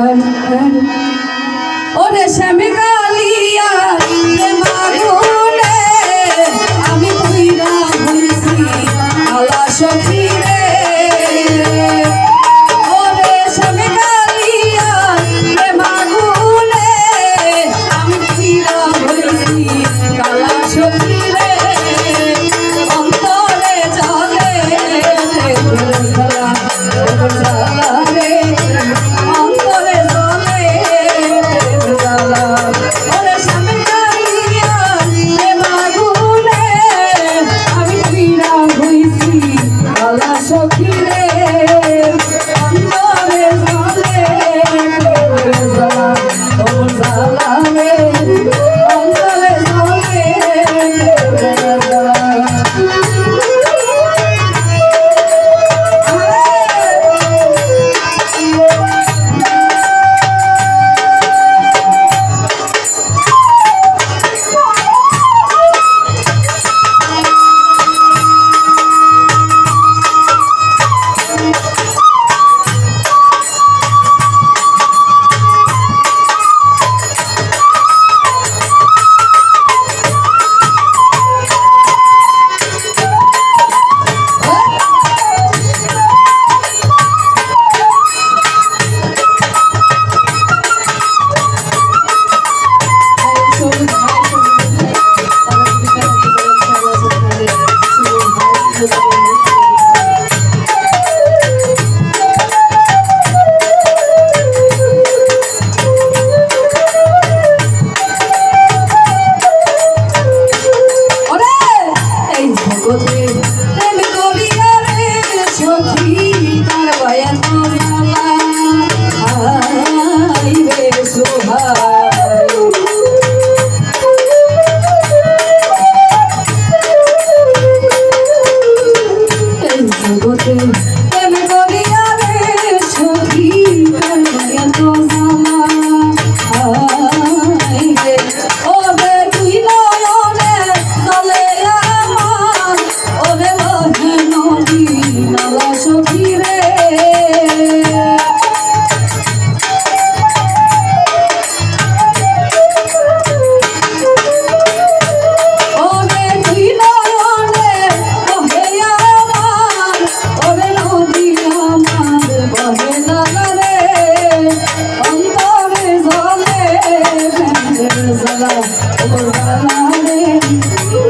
হর হর ওরে শ্যামে কালিয়া ইয়ে মাগুনে আমি আলা সখী সখী Okay.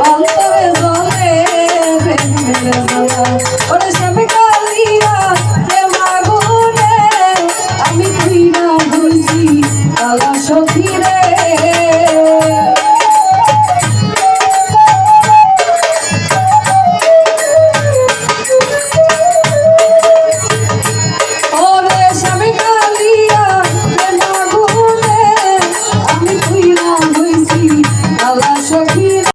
অন্তরে